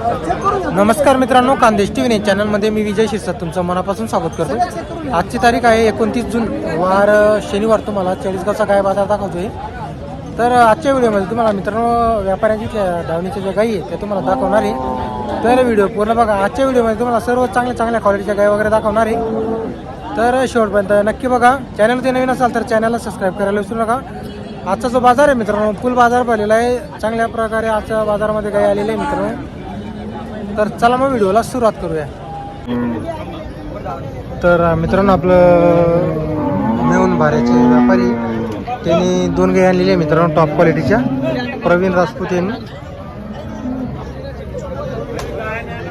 नमस्कार मित्रांनो कांदेश T V चॅनलमध्ये मी विजय शिरसाट तुमचं मनापासून स्वागत करतो. आजची तारीख आहे एकोणतीस जून. वार शनिवार तुम्हाला चाळीसगावचा गाय बाजार दाखवतोय. तर आजच्या व्हिडिओमध्ये तुम्हाला मित्रांनो व्यापाऱ्यांची धावणीच्या ज्या गाई आहे त्या तुम्हाला दाखवणार आहे. तर व्हिडिओ पूर्ण बघा. आजच्या व्हिडिओमध्ये तुम्हाला सर्व चांगल्या चांगल्या क्वालिटीच्या गाय वगैरे दाखवणार आहे. तर शेवटपर्यंत नक्की बघा. चॅनलवरती नवीन असाल तर चॅनलला सबस्क्राईब करायला विसरू नका. आजचा जो बाजार आहे मित्रांनो फुल बाजार भरलेला आहे. चांगल्या प्रकारे आजच्या बाजारामध्ये गाय आलेली आहे मित्रांनो. तर चला मग व्हिडिओला सुरुवात करूया. तर मित्रांनो आपलं मेहून भाऱ्याचे व्यापारी त्यांनी दोन गाय आणलेली आहे मित्रांनो टॉप क्वालिटीच्या प्रवीण राजपूत यांनी.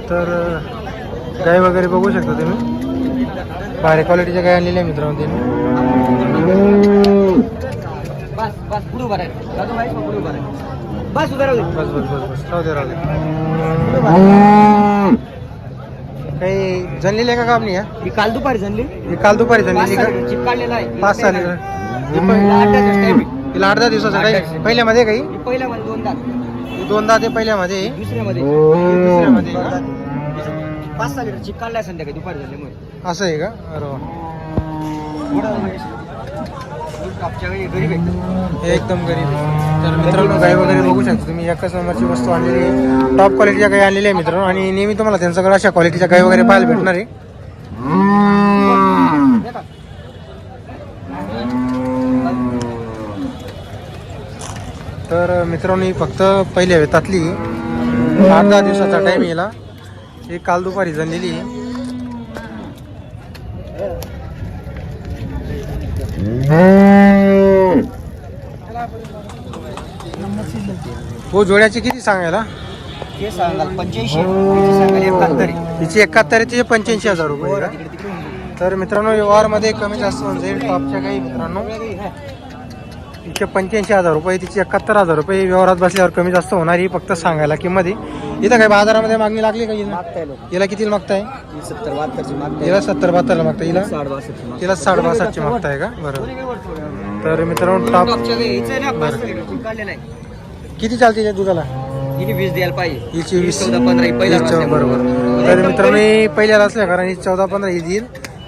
तर गाय वगैरे बघू शकता तुम्ही. भारी क्वालिटीच्या गाय आणलेल्या आहे मित्रांनो त्यांनी. बस बस बस बस बस बस बस काही जनलेली आहे का कापणी या ही काल दुपारी झाली ही काल दुपारी जनलेली का? चिप काढलेला आहे. पाच आठ आहे. तिला दहा दिवसाचा टाईम पहिल्यामध्ये काही? ही पहिल्या मध्ये दोन तास दोनदा ते पहिल्यामध्ये दुसऱ्यामध्ये. दुसऱ्यामध्ये का? पाच सहा लिटर चिप काढलाय संध्याकाळी दुपारी झाल्यामुळे असं आहे का? अरे वा. हे एकदम गरीब तर मित्रांनो गाय वगैरे बघू शकता तुम्ही. एकाच नंबरची वस्तू आणलेली आहे. टॉप क्वालिटीच्या गाय आणलेल्या आहे मित्रांनो आणि नेहमी तुम्हाला त्यांच्याकडे अशा क्वालिटीच्या गाय वगैरे पाहायला भेटणार आहे. तर मित्रांनो ही फक्त पहिल्या वेतातली आठ दहा दिवसाचा टाईम येला. ही काल दुपारी जणलेली आहे. हो जोड्याची किती सांगायला? ते सांगाल पंच्याऐंशी. सांगाल एकाहत्तर. तिची एकाहत्तर तिचे पंच्याऐंशी हजार रुपये जाईल. तर मित्रांनो व्यवहारमध्ये कमी जास्त होऊन जाईल. टॉपच्या काही मित्रांनो. तिचे पंच्याऐंशी हजार रुपये तिचे एकाहत्तर हजार रुपये व्यवहारात बसल्यावर कमी जास्त होणार ही फक्त सांगायला किंमत आहे. इथं काय बाजारामध्ये मागणी लागली का हिला? मागताय हिला किती मागताय? ही सत्तर बहात्तरची मागताय. हिला सत्तर बहात्तरला मागताय. हिला? मागताय. तिला साठ बासष्टची मागताय का? बरोबर तर मित्रांनो टॉप किती चालते त्या दुधाला? वीस द्यायला पाहिजे. हिची वीस पंधरा बरोबर. तर मित्रांनो पहिल्याला असल्या कारण ही चौदा पंधरा ही देईल.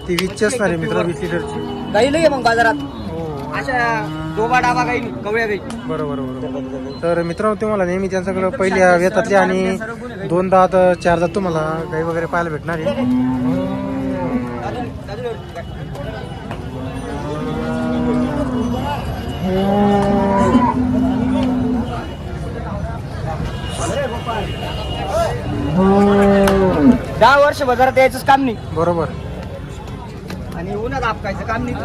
ती वीसची असणार आहे मित्र वीस लिटरची. गाई लई आहे मग बाजारात. हो. अशा दोबा डाबा गाई नाही, कवळ्या गाई बरोबर बरोबर तर मित्रांनो तुम्हाला नेहमी त्यांच्याकडे पहिल्या वेतातले आणि दोन दात चार दात तुम्हाला गाई वगैरे पाहायला भेटणार आहे. दहा वर्ष बाजारात यायचंच काम नाही. बरोबर. आणि उन्हात आपकायचं काम नाही.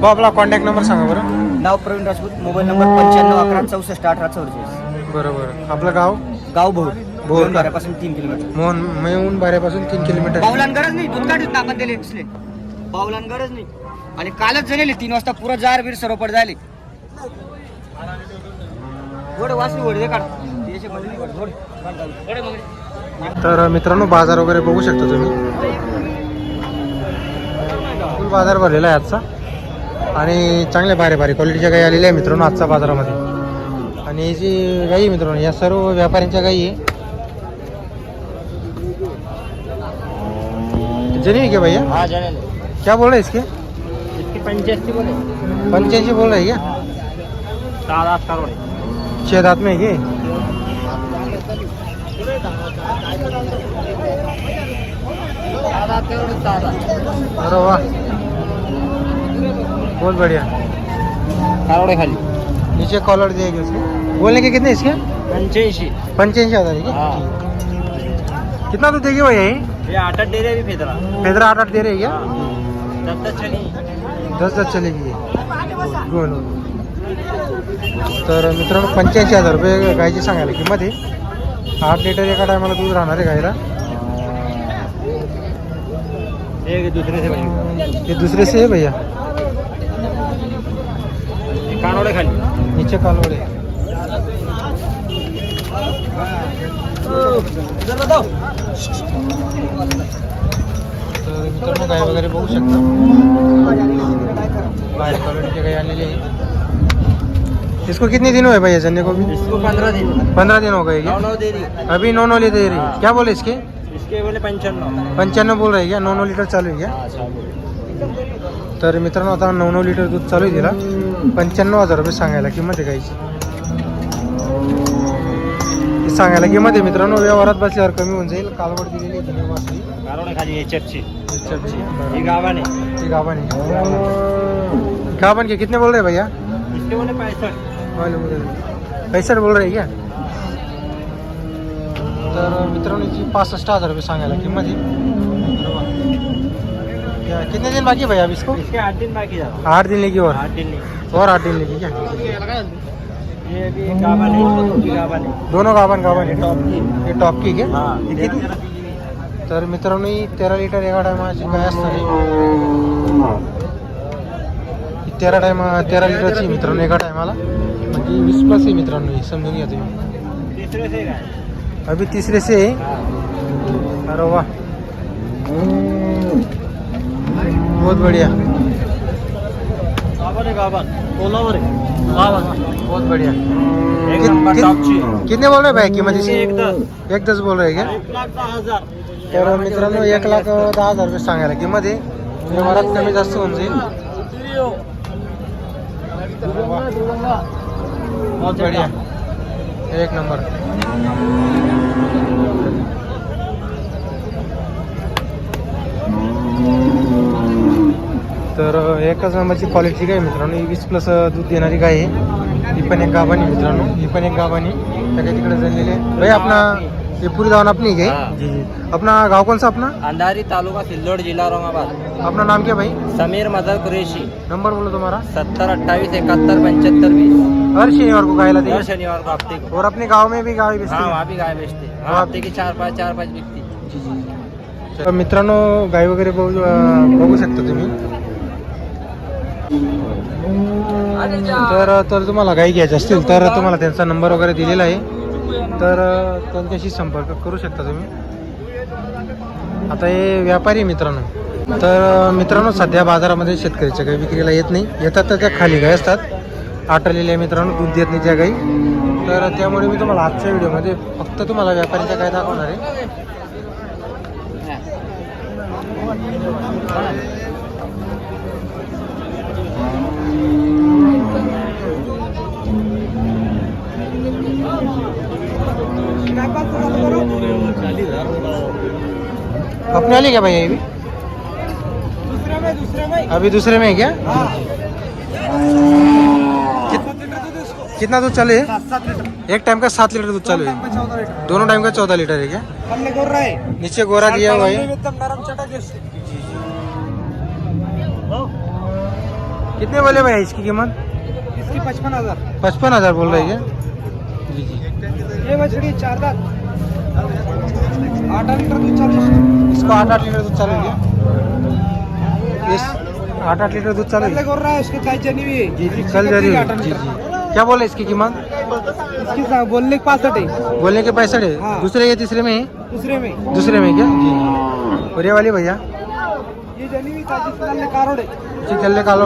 बा आपला कॉन्टॅक्ट नंबर सांगा बरं. नाव प्रवीण राजपूत मोबाईल नंबर पंच्याण्णव अकरा चौसष्ट अठरा चौवेचाळीस. बरोबर आपलं गाव? गाव भोर भोर? भोरपासून तीन किलोमीटर. मोहन मेहून बाऱ्यापासून तीन किलोमीटर. पावलान गरज नाही. दूध काढत ना आपण दिले दिसले. पावलान गरज नाही. आणि कालच झालेले तीन वाजता पुरा जार बीर सरोपड झाले. दे काढ. त्याचे मध्ये नाही. काढ मग. तर मित्रांनो बाजार वगैरे बघू शकता तुम्ही. फुल बाजार भरलेला आहे आजचा. आणि चांगल्या भारी भारी क्वालिटीच्या गाई आलेल्या आहे मित्रांनो आजच्या बाजारामध्ये. आणि ही जी गाई आहे मित्रांनो या सर्व व्यापाऱ्यांच्या गाई आहे. जनी क्या भैया? हा क्या बोल रहे इसके? इसकी पंचायती बोले रहे। क्या? सात आठ करोड। छः दांत में है अरे वाह। बहुत बढ़िया। करोडे खाली। नीचे कॉलर दिएगी उसके। बोलने के कितने इसके? पंच्याऐंशी हज़ार है कितना तो देगी भैया ये आठ आठ डेरे भी फेदरा फेदरा आठ आठ दे रही है। क्या दत्त चली। दस दस चलेगी गोल तर मित्रांनो पंच्याऐंशी हजार रुपये गायची सांगायला किंमत आहे. आठ लिटर एका टायमाला दूध राहणार आहे गायला एक दुसरे से ये दूसरे से है भैया. कानोडे खाली. नीचे कालवडे तर मित्रांनो गाय वगैरे बघू शकता बाहेर क्वालिटीचे गाय आलेले इसको कितने दिन हुए भैया जन्ने को भी इसको पंद्रह दिन पंद्रह दिन हो गए क्या नौ दे रही अभी नौ नौ लीटर दे रही है। क्या बोले इसके? इसके बोले पंचानवे पंच्याण्णव बोल रहे क्या? नऊ नऊ लिटर चालू आहे क्या? तर मित्रांनो आता नऊ नऊ लिटर दूध चालू आहे तिला. पंच्याण्णव हज़ार रुपये सांगायला किंमत आहे गाईची. ही सांगायला किंमत आहे मित्रांनो व्यवहारात बसल्यावर कमी होऊन जाईल. कालवड दिलेली आहे तिने वासरी. खाली चर्ची. ही गावाने. आहे के कितने बोल रहे हैं भैया? इसके बोले पैंसठ बोल रहे हैं क्या? तर मित्रांनो याची पासष्ट हज़ार रुपये सांगायला किंमत आहे क्या कितने दिन बाकी है भैया अब इसको? इसके आठ दिन बाकी आठ दिन लेगी और? आठ दिन और आठ दिन लेगी क्या? ये अभी गावाने ये गावाने दोनों गाभण गाभण आहे टॉप की। हे टॉप की हाँ किती पीली हुई है। तर मित्रांनो ही तेरा लिटर एका टायमाची ही तेरा टायमा तेरा लिटरची मित्रांनो एका टायमाला म्हणजे वीस प्लस आहे मित्रांनो ही समजून घ्या तुम्ही अभी तीसरे से अरे वाह। बहुत बढ़िया। है कोलावर है। बहुत बढ़िया। एक नंबर टॉपची कितने बोल रहे भाई? किंमत इसके एक दस। एक दस बोल रहे क्या? एक लाख दहा हज़ार। तर मित्रांनो एक लाख दहा हज़ार रुपये सांगायला किंमत आहे व्यवहारात कमी जास्त होऊन जाईल। बहुत बढ़िया। एक नंबर। तर एकच नंबरची क्वालिटी काय मित्रांनो? ही वीस प्लस दूध देणारी गाय आहे. ही पण एक गाभानी मित्रांनो. ही पण एक गाभानी त्या काही तिकडे झालेली आहे. भाई अपना ये पूरी दावण अपनी है। जी जी. अपना गांव कौन सा अपना अंधारी तालुका सिल्लोड जिला औरंगाबाद. अपना नाम क्या भाई. समीर मदर कुरेशी. नंबर बोलो तुम्हारा सत्तर अट्ठाईस इकहत्तर पंचहत्तर बीस हर शनिवार को गायला हर देंगे शनिवार को हफ्ते को. और अपने गांव में भी गाय बेचते हाँ वहाँ भी गाय बेचते हैं। हफ्ते की चार पाँच चार पाँच बिकती तर मित्रांनो गाय वगैरे बघू शकता तुम्ही. तर तर तुम्हाला काही घ्यायची असतील तर तुम्हाला त्यांचा नंबर वगैरे दिलेला आहे. तर त्यांच्याशी संपर्क करू शकता तुम्ही. आता हे व्यापारी आहे मित्रांनो. तर मित्रांनो सध्या बाजारामध्ये शेतकऱ्याच्या गाई विक्रीला येत नाही. येतात तर त्या खाली गाय असतात. आटलेल्या मित्रांनो दूध देत नाही त्या गाई. तर त्यामुळे मी तुम्हाला आजच्या व्हिडिओमध्ये फक्त तुम्हाला व्यापारीच्या गाय दाखवणार आहे. अपने वाली क्या भैया ये भी अभी दूसरे में है क्या? कित- कितना दूध चालू है? एक टाइम का सात लीटर दूध चालू है। दोनों टाइम का चौदह लीटर है क्या? नीचे गोरा दिया हुआ है। कितने बोले भैया इसकी कीमत? इसकी पचपन हज़ार। पचपन हज़ार बोल रहे हैं। क्या जी जी ये बछड़ी चार दांत। आठ लीटर दूध चालीस इसको आठ आठ लीटर दूध चालू है इस आठ आठ लीटर दूध चालू है है चनी हुई जी जी कल जा रही है जी जी। क्या बोले इसकी कीमत? इसकी बोलने के पासठ है। बोलने के पैसे है? हाँ। दूसरे या तीसरे में है? दूसरे में। दूसरे में क्या? जी और ये वाली भैया? ये चालीस साल है।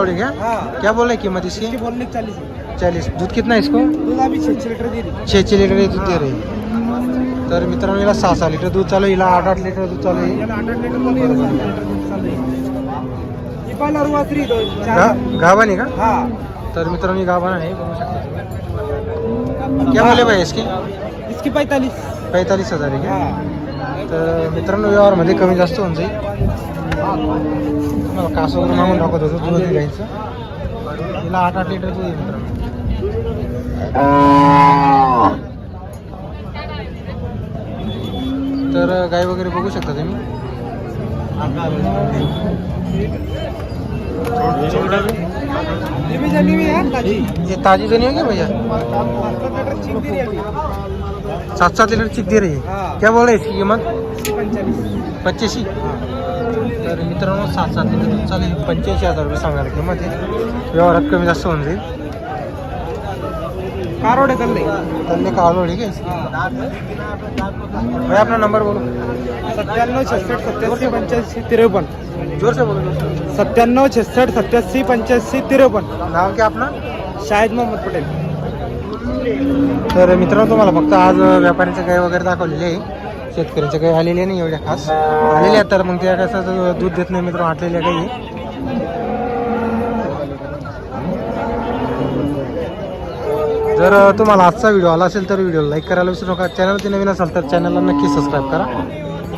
है क्या? हाँ। क्या बोले कीमत इसकी? बोलने चालीस चालीस। दूध कितना है इसको? दूध अभी छः लीटर दे रही छे लिटर दूध दे रही तर मित्रांनो हिला सहा सहा लिटर दूध चालू आहे हिला आठ आठ लिटर दूध चालू आहे. याला आठ आठ लीटर दूध चालू आहे. ही पहिला रुवासरी दोन चार. गा- गाभण आहे का? हा. तर मित्रांनो ही गाभण आहे बघू शकता क्या बोले भाई इसकी? इसकी पैतालीस. पैंतालीस हजार आहे हा. का तर मित्रांनो व्यवहारमध्ये कमी जास्त होऊन जाईल. तुम्हाला कास वगैरे मागून दाखवत होतो दूध आहे गाईचं हिला आठ आठ लिटर दूध आहे मित्रांनो. तर गाय वगैरे बघू शकता तुम्ही. ये जनी ताजी जणी आहे होगी भैया? सात सात सात लिटर चिक दे रही है क्या बोल रहे इसकी कीमत? पंच्याऐंशी. तर मित्रांनो सात सात लिटर चालेल. पंच्याऐंशी हजार रुपये सांगायला किंमत आहे. व्यवहारात कमी जास्त होऊन जाईल. कारोडे कल्ले. तल्ले कावलोडी के भाई अपना नंबर बोलो. सत्त्याण्णव छसष्ट सत्याऐंशी पंच्याऐंशी त्रेपन्न जोर से बोलो. सत्त्याण्णव छसष्ट सत्याऐंशी पंच्याऐंशी त्रेपन्न नाव क्या अपना शाहिद मोहम्मद पटेल. तर मित्रांनो तुम्हाला फक्त आज व्यापाऱ्यांचे गाय वगैरे दाखवलेले आहे. शेतकऱ्यांच्या गाय आलेल्या नाही एवढ्या खास. आलेल्या आहेत तर मग त्या कसं दूध देत नाही मित्र आटलेल्या गाई. जर तुम्हाला आजचा व्हिडिओ आला असेल तर व्हिडिओ लाईक करायला विसरू नका. चॅनलवरती नवीन असाल तर चॅनलला नक्की सबस्क्राईब करा.